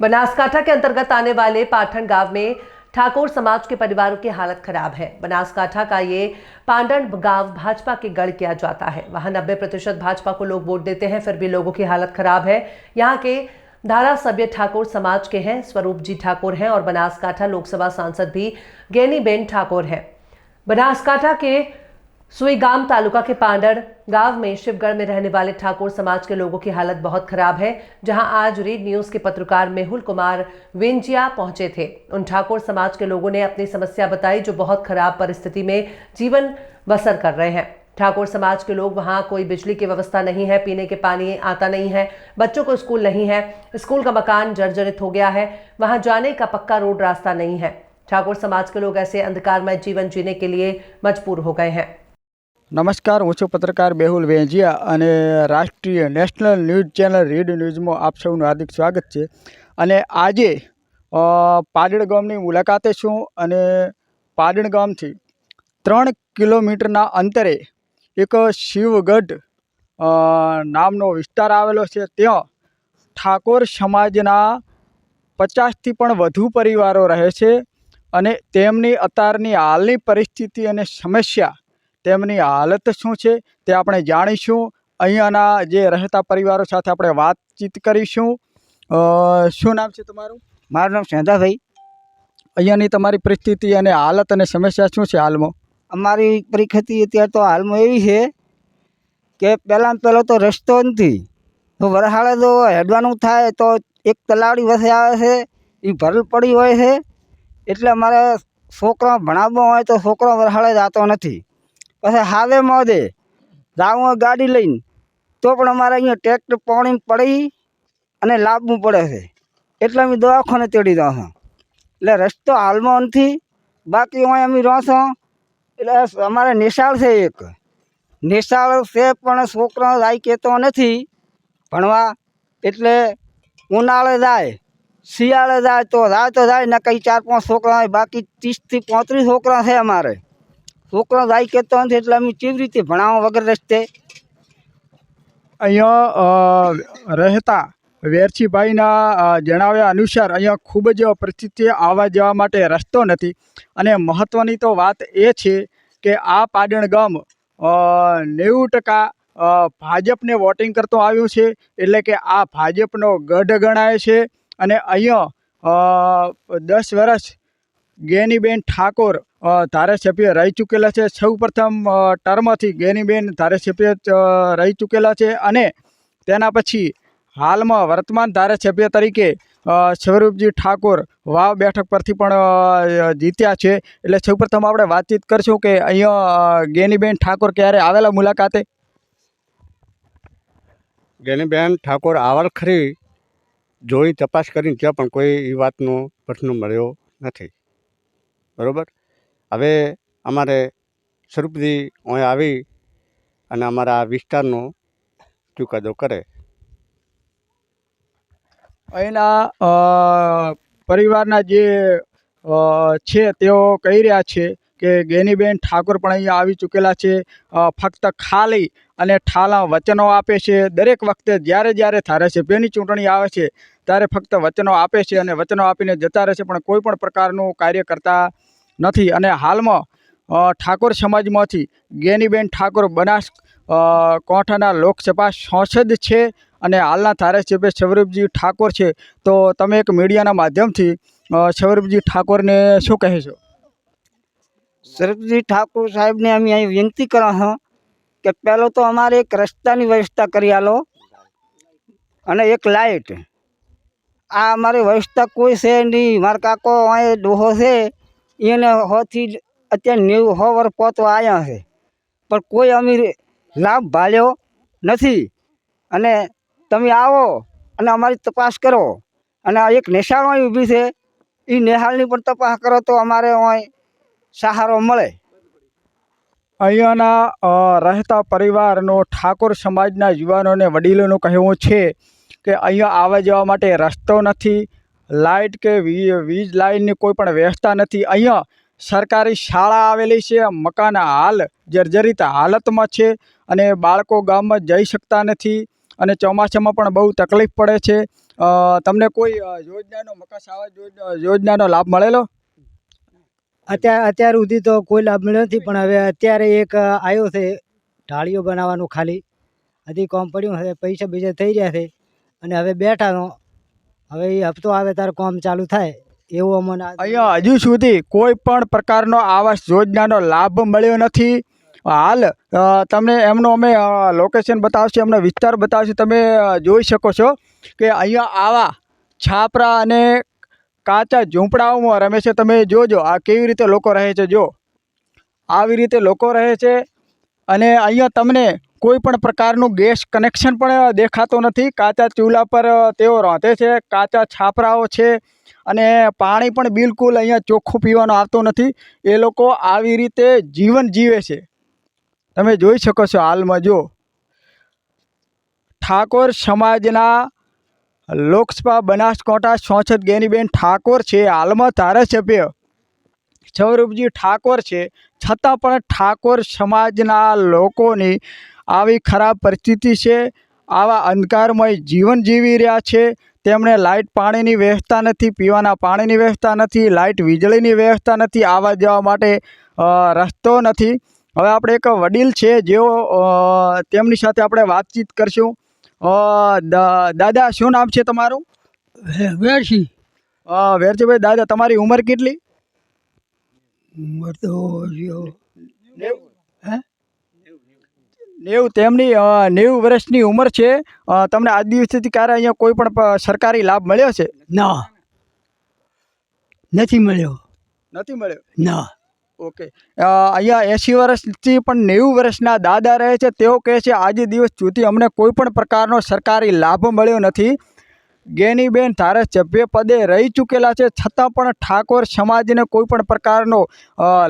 बनासकांठा के अंतर्गत आने वाले पाठन गाँव में ठाकुर समाज के परिवारों की हालत खराब है। बनासकांठा का ये पांडन गाँव भाजपा के गढ़ किया जाता है। वहाँ 90 प्रतिशत भाजपा को लोग वोट देते हैं, फिर भी लोगों की हालत खराब है। यहाँ के धारा सभ्य ठाकुर समाज के हैं, स्वरूप जी ठाकुर हैं और बनासकांठा लोकसभा सांसद भी गेनीबेन ठाकुर हैं। बनासकांठा के सुईगाम तालुका के पांडर गाँव में शिवगढ़ में रहने वाले ठाकुर समाज के लोगों की हालत बहुत खराब है, जहाँ आज रीड न्यूज़ के पत्रकार मेहुल कुमार विंजिया पहुँचे थे। उन ठाकुर समाज के लोगों ने अपनी समस्या बताई, जो बहुत खराब परिस्थिति में जीवन बसर कर रहे हैं। ठाकुर समाज के लोग वहाँ कोई बिजली की व्यवस्था नहीं है, पीने के पानी आता नहीं है, बच्चों को स्कूल नहीं है, स्कूल का मकान जर्जरित हो गया है, वहाँ जाने का पक्का रोड रास्ता नहीं है। ठाकुर समाज के लोग ऐसे अंधकारमय जीवन जीने के लिए मजबूर हो गए हैं। નમસ્કાર, હું છું પત્રકાર બેહુલ વેંજિયા અને રાષ્ટ્રીય નેશનલ ન્યૂઝ ચેનલ રીડ ન્યૂઝમાં આપ સૌનું હાર્દિક સ્વાગત છે. અને આજે પાડણ ગામની મુલાકાતે છું અને પાડણ ગામથી ત્રણ કિલોમીટરના અંતરે એક શિવગઢ નામનો વિસ્તાર આવેલો છે. ત્યાં ઠાકોર સમાજના પચાસથી પણ વધુ પરિવારો રહે છે અને તેમની અત્યારની હાલની પરિસ્થિતિ અને સમસ્યા તેમની હાલત શું છે તે આપણે જાણીશું. અહીંયાના જે રહેતા પરિવારો સાથે આપણે વાતચીત કરીશું. શું નામ છે તમારું? મારું નામ સેંધાભાઈ અહીંયાની તમારી પરિસ્થિતિ અને હાલત અને સમસ્યા શું છે હાલમાં? અમારી પરિસ્થિતિ અત્યારે તો હાલમાં એવી છે કે પહેલાં પહેલો તો રસ્તો નથી. તો વરસાળે તો હેડવાનું થાય તો એક તલાવડી વસે આવે છે એ ભરલ પડી હોય છે. એટલે અમારે છોકરા ભણાવવા હોય તો છોકરો વરસાળે જતો નથી. પછી હાવે મોદે જાવું ગાડી લઈને. તો પણ અમારે અહીંયા ટ્રેક્ટર પાણી પડી અને લાવવું પડે છે. એટલે અમે દવાખાને તેડી દઉં છું. એટલે રસ્તો હાલમાં નથી, બાકી હોય અમે રહો એટલે અમારે નિશાળ છે એક. નિશાળ છે પણ છોકરા જાય કહેતો નથી. ભણવા. એટલે ઉનાળે જાય, શિયાળે જાય તો જાય તો જાય ને કંઈ ચાર પાંચ છોકરા હોય બાકી ત્રીસથી પાંત્રીસ છોકરા છે અમારે. છોકરા જાય કહેતો નથી એટલે અમે કેવી રીતે ભણાવવા વગર રસ્તે? અહીંયા રહેતા વેરછીભાઈના જણાવ્યા અનુસાર અહીંયા ખૂબ જ પરિસ્થિતિ આવવા જવા માટે રસ્તો નથી. અને મહત્ત્વની તો વાત એ છે કે આ પાડણ ગામ નેવું ટકા ભાજપને વોટિંગ કરતો આવ્યું છે, એટલે કે આ ભાજપનો ગઢ ગણાય છે. અને અહીંયા દસ વર્ષ ગેનીબેન ઠાકોર ધારાસભ્ય રહી ચૂકેલા છે. સૌ પ્રથમ ટર્મથી ગેનીબેન ધારાસભ્ય રહી ચૂકેલા છે અને તેના પછી હાલમાં વર્તમાન ધારાસભ્ય તરીકે સ્વરૂપજી ઠાકોર વાવ બેઠક પરથી પણ જીત્યા છે. એટલે સૌપ્રથમ આપણે વાતચીત કરશું કે અહીંયા ગેનીબેન ઠાકોર ક્યારે આવેલા મુલાકાતે? ગેનીબેન ઠાકોર આવલ ખરી, જોઈ તપાસ કરીને ત્યાં પણ કોઈ એ વાતનો પ્રશ્ન મળ્યો નથી. બરાબર? હવે અમારે સ્વરૂપજી અહીં આવી અને અમારા આ વિસ્તારનો ચુકાદો કરે. અહીંના પરિવારના જે છે તેઓ કહી રહ્યા છે કે ગેનીબેન ઠાકોર પણ અહીંયા આવી ચૂકેલા છે. ફક્ત ખાલી અને ઠાલા વચનો આપે છે. દરેક વખતે જ્યારે જ્યારે ધારાસભ્યની ચૂંટણી આવે છે, ત્યારે ફક્ત વચનો આપે છે અને વચનો આપીને જતા રહે છે. પણ કોઈ પણ પ્રકારનું કાર્ય કરતા નથી. અને હાલમાં ઠાકોર સમાજમાંથી ગેનીબેન ઠાકોર બનાસ કોઠાના લોકસભા સાંસદ છે અને હાલના ધારાસભ્ય સૌરભજી ઠાકોર છે. તો તમે એક મીડિયાના માધ્યમથી સૌરભજી ઠાકોરને શું કહેશો? સૌરભજી ઠાકોર સાહેબને અમે અહીં વિનંતી કરો, હા, કે પહેલો તો અમારે એક રસ્તાની વ્યવસ્થા કરી આલો અને એક લાઇટ આ અમારી વ્યવસ્થા કોઈ છે નહીં. મારા કાકો અહીં ડોહો છે. એને હોથી અત્યારે નેવું, સો વર્ષ પહોંચવા આવ્યા છે. પણ કોઈ અમીર લાભ ભાળ્યો નથી. અને તમે આવો અને અમારી તપાસ કરો. અને આ એક નિશાળ ઊભી છે. એ નિહાળની પણ તપાસ કરો તો અમારે અહીં સહારો મળે. અહીંયાના રહેતા પરિવારનો, ઠાકોર સમાજના યુવાનોને વડીલોનું કહેવું છે કે અહીંયા આવવા જવા માટે રસ્તો નથી. લાઇટ કે વીજ લાઇનની કોઈ પણ વ્યવસ્થા નથી. અહીંયા સરકારી શાળા આવેલી છે, મકાન હાલ જર્જરિત હાલતમાં છે અને બાળકો ગામમાં જઈ શકતા નથી અને ચોમાસામાં પણ બહુ તકલીફ પડે છે. તમને કોઈ યોજનાનો મકાન આવાસ યોજનાનો લાભ મળેલો? અત્યારે, અત્યાર સુધી તો કોઈ લાભ મળ્યો નથી, પણ હવે અત્યારે એક આવ્યો છે, ઢાળીઓ બનાવવાનું ખાલી. હજી કોમ પડ્યું, હવે પૈસા બીજા થઈ રહ્યા છે અને હવે બેઠાનો હવે એ હપ્તો આવે ત્યારે કોમ ચાલુ થાય, એવું અમને અહીંયા હજુ સુધી કોઈ પણ પ્રકારનો આવાસ યોજનાનો લાભ મળ્યો નથી. હાલ તમને એમનો અમે લોકેશન બતાવશે, એમનો વિસ્તાર બતાવશે. તમે જોઈ શકો છો કે અહીંયા આવા છાપરા અને કાચા ઝૂંપડાઓમાં રમે છે તમે જોજો, આ કેવી રીતે લોકો રહે છે, જો. આવી રીતે લોકો રહે છે. અને અહીંયા તમને કોઈ પણ પ્રકારનું ગેસ કનેક્શન પણ દેખાતો નથી. કાચા ચૂલા પર તેઓ રાંધે છે, કાચા છાપરાઓ છે અને પાણી પણ બિલકુલ અહીંયા ચોખ્ખું પીવાનું આવતું નથી. એ લોકો આવી રીતે જીવન જીવે છે. તમે જોઈ શકો છો હાલમાં જો. ઠાકોર સમાજના લોકસભા બનાસકાંઠા સાંસદ ગેનીબેન ઠાકોર છે, હાલમાં ધારાસભ્ય. સ્વરૂપજી ઠાકોર છે. છતાં પણ ઠાકોર સમાજના લોકોની આવી ખરાબ પરિસ્થિતિ છે. આવા અંધકારમય જીવન જીવી રહ્યા છે. તેમણે લાઇટ પાણીની વ્યવસ્થા નથી પીવાના પાણીની વ્યવસ્થા નથી લાઇટ વીજળીની વ્યવસ્થા નથી આવવા જવા માટે રસ્તો નથી. હવે આપણે એક વડીલ છે જેઓ તેમની સાથે આપણે વાતચીત કરશું. દાદા શું નામ છે તમારું? વેરશી અ, વેરજીભાઈ દાદા તમારી ઉંમર કેટલી? ઉંમર તો હે? નેવું તેમની નેવું વર્ષની ઉંમર છે. તમને આજ દિવસથી ક્યારે અહીંયા કોઈ પણ સરકારી લાભ મળ્યો છે? ના. નથી મળ્યો. નથી મળ્યો? ના. ઓકે. અહીંયા એંસી વર્ષથી પણ નેવું વર્ષના દાદા રહે છે. તેઓ કહે છે આજે દિવસ સુધી અમને કોઈ પણ પ્રકારનો સરકારી લાભ મળ્યો નથી. ગેનીબેન ધારાસભ્ય પદે રહી ચૂકેલા છે. છતાં પણ ઠાકોર સમાજને કોઈ પણ પ્રકારનો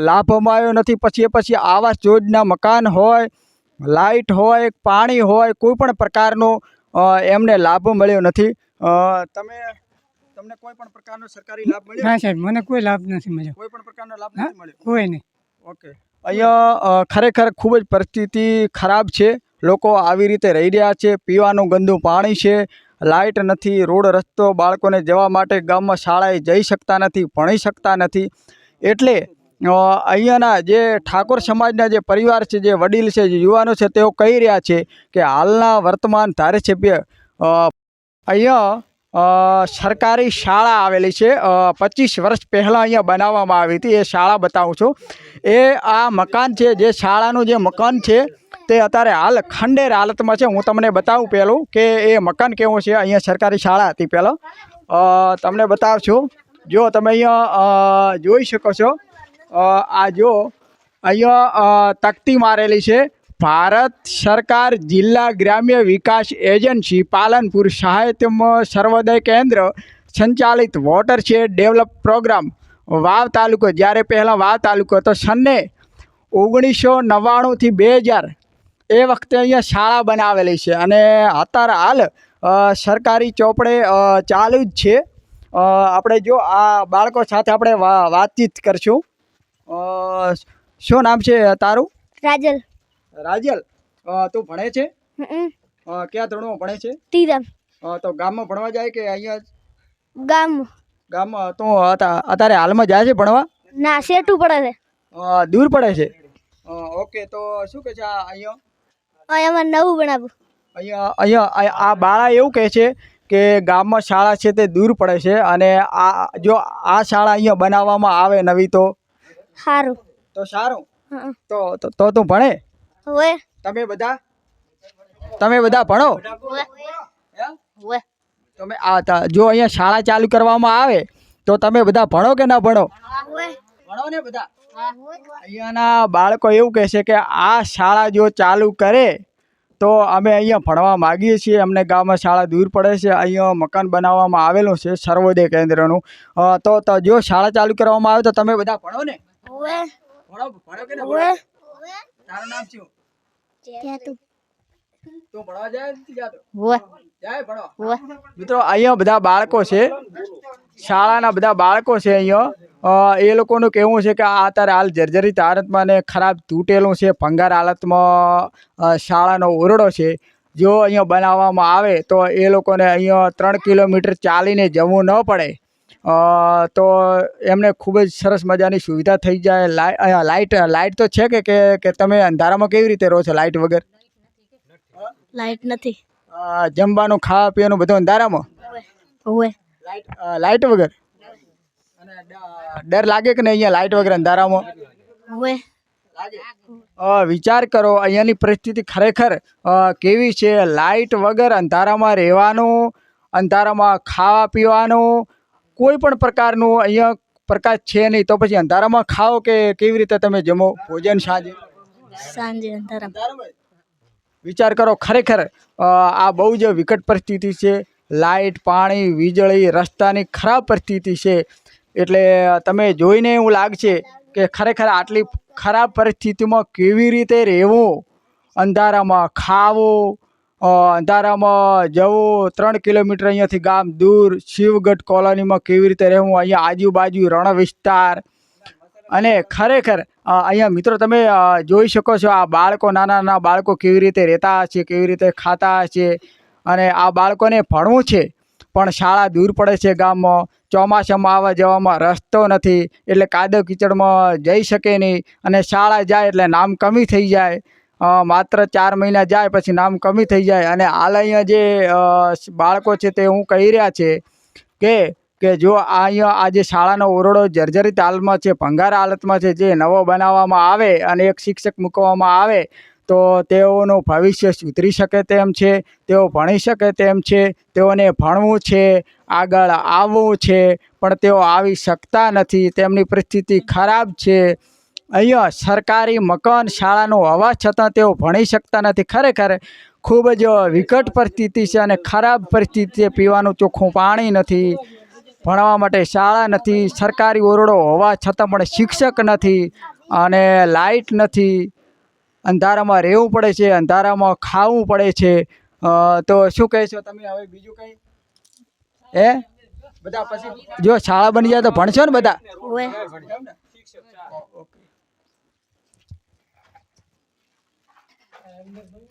લાભ મળ્યો નથી. પછી એ પછી આવાસ યોજના મકાન હોય લાઇટ હોય પાણી હોય કોઈ પણ પ્રકારનો એમને લાભ મળ્યો નથી. તમે તમને કોઈ પણ પ્રકારનો સરકારી લાભ મળ્યો? ના સાહેબ મને કોઈ લાભ નથી મળ્યો. કોઈ પણ પ્રકારનો લાભ? નથી મળ્યો? કોઈ નહીં. ઓકે. અહીંયા ખરેખર ખૂબ જ પરિસ્થિતિ ખરાબ છે. લોકો આવી રીતે રહી રહ્યા છે. પીવાનું ગંદુ પાણી છે. લાઇટ નથી, રોડ રસ્તો બાળકોને જવા માટે ગામમાં શાળાએ જઈ શકતા નથી, ભણી શકતા નથી. એટલે અહીંયાના જે ઠાકોર સમાજના જે પરિવાર છે, જે વડીલ છે, જે યુવાનો છે, તેઓ કહી રહ્યા છે કે હાલના વર્તમાન ધારાસભ્ય અહીંયા સરકારી શાળા આવેલી છે. પચીસ વર્ષ પહેલાં અહીંયા બનાવવામાં આવી હતી. એ શાળા બતાવું છું. એ આ મકાન છે, જે શાળાનું જે મકાન છે, તે અત્યારે હાલ ખંડેર હાલતમાં છે. હું તમને બતાવું પહેલું કે એ મકાન કેવું છે. અહીંયા સરકારી શાળા હતી પહેલાં. તમને બતાવું છું. જો તમે અહીંયા જોઈ શકો છો. આ જો અહીંયા તકતી મારેલી છે. ભારત સરકાર જિલ્લા ગ્રામ્ય વિકાસ એજન્સી પાલનપુર સાહિત્યમાં સર્વોદય કેન્દ્ર સંચાલિત watershed develop programme, Vav તાલુકો. જ્યારે પહેલાં વાવ તાલુકો હતો સન્ને ઓગણીસો નવ્વાણુંથી બે હજાર એ વખતે અહીંયા શાળા બનાવેલી છે. અને અત્યારે હાલ સરકારી ચોપડે ચાલુ જ છે. આપણે જો આ બાળકો સાથે આપણે વાતચીત કરશું. શું નામ છે તારું? રાજલ. રાજલ તું ભણે છે? ક્યાં ધોરણમાં ભણે છે? તીરમ. અ, તો ગામમાં ભણવા જાય કે અહીંયા? ગામ ગામમાં. તો અતા- અત્યારે હાલમાં જાય છે ભણવા? ના સેટું પડે છે. દૂર પડે છે? ઓકે તો શું કે છે આ અહીંયા? અહીંયા નવું બનાવું અહીંયા અહીંયા આ- બાળા એવું કહે છે કે ગામમાં શાળા છે તે દૂર પડે છે અને આ જો આ શાળા અહીંયા બનાવવામાં આવે નવી તો? સારું તો સારું. તો તો તું ભણે? હવે. તમે બધા? તમે બધા ભણો? હવે. તમે આ જો અહીંયા શાળા ચાલુ કરવામાં આવે તો તમે બધા ભણો કે ના ભણો? ભણો ને બધા? અહીંયાના બાળકો એવું કહે છે કે આ શાળા જો ચાલુ કરે તો અમે અહીંયા ભણવા માગીએ છીએ. અમને ગામમાં શાળા દૂર પડે છે. અહીંયા મકાન બનાવવામાં આવેલું છે સર્વોદય કેન્દ્રનું. તો તો જો શાળા ચાલુ કરવામાં આવે તો તમે બધા ભણો ને? ભણો ભણો કે તારું નામ શું? મિત્રો અહીંયા બધા બાળકો છે. શાળાના બધા બાળકો છે અહીંયા. એ લોકોનું કહેવું છે કે આ અત્યારે હાલ જર્જરિત હાલતમાં ને ખરાબ તૂટેલું છે ભંગાર હાલતમાં શાળાનો ઓરડો છે. જો અહીંયા બનાવવામાં આવે તો એ લોકોને અહીંયા ત્રણ કિલોમીટર ચાલીને જવું ન પડે. તો એમને ખૂબ જ સરસ મજાની સુવિધા થઈ જાય. લાઇટ લાઇટ તો છે કે કે કે તમે અંધારામાં કેવી રીતે રહો છો લાઇટ વગર? લાઇટ નથી. જમવાનું ખાવા પીવાનું બધું અંધારામાં? લાઇટ લાઇટ વગર? ડર લાગે કે નહીં અહીંયા લાઇટ વગર અંધારામાં? હોય વિચાર કરો અહીંયાની પરિસ્થિતિ ખરેખર કેવી છે? લાઇટ વગર અંધારામાં રહેવાનું અંધારામાં ખાવા પીવાનું કોઈ પણ પ્રકારનું અહીંયા પ્રકાશ છે નહીં તો પછી અંધારામાં ખાઓ કે કેવી રીતે તમે જમો? ભોજન સાંજે? સાંજે અંધારામાં. વિચાર કરો ખરેખર આ બહુ જ વિકટ પરિસ્થિતિ છે. લાઇટ પાણી વીજળી રસ્તાની ખરાબ પરિસ્થિતિ છે. એટલે તમે જોઈને એવું લાગશે કે ખરેખર આટલી ખરાબ પરિસ્થિતિમાં કેવી રીતે રહેવું? અંધારામાં ખાવું અંધારામાં જવું, ત્રણ કિલોમીટર અહીંયાથી ગામ દૂર, શિવગઢ કોલોનીમાં કેવી રીતે રહેવું, અહીંયા આજુબાજુ રણ વિસ્તાર અને ખરેખર અહીંયા મિત્રો તમે જોઈ શકો છો આ બાળકો, નાના નાના બાળકો કેવી રીતે રહેતા હશે, કેવી રીતે ખાતા હશે. અને આ બાળકોને ભણવું છે, પણ શાળા દૂર પડે છે ગામમાં. ચોમાસામાં આવવા જવામાં રસ્તો નથી, એટલે કાદવ કીચડમાં જઈ શકે નહીં. અને શાળા જાય એટલે નામ કમી થઈ જાય. માત્ર ચાર મહિના જાય પછી નામ કમી થઈ જાય. અને હાલ અહીંયા જે બાળકો છે તે હું કહી રહ્યા છે કે કે જો આ અહીંયા આ જે શાળાનો ઓરડો જર્જરિત હાલમાં છે, ભંગાર હાલતમાં છે, જે નવો બનાવવામાં આવે અને એક શિક્ષક મૂકવામાં આવે, તો તેઓનું ભવિષ્ય સુધરી શકે તેમ છે, તેઓ ભણી શકે તેમ છે, તેઓને ભણવું છે, આગળ આવવું છે, પણ તેઓ આવી શકતા નથી. તેમની પરિસ્થિતિ ખરાબ છે. અહીંયા સરકારી મકાન શાળાનું હોવા છતાં તેઓ ભણી શકતા નથી. ખરેખર ખૂબ જ વિકટ પરિસ્થિતિ છે અને ખરાબ પરિસ્થિતિ છે પીવાનું ચોખ્ખું પાણી નથી. ભણવા માટે શાળા નથી સરકારી ઓરડો હોવા છતાં પણ શિક્ષક નથી અને લાઇટ નથી. અંધારામાં રહેવું પડે છે અંધારામાં ખાવું પડે છે. તો શું કહેશો તમે? હવે બીજું કંઈ? એ બધા પછી જો શાળા બની જાય તો ભણશો ને બધા? Okay Ahí nos vemos.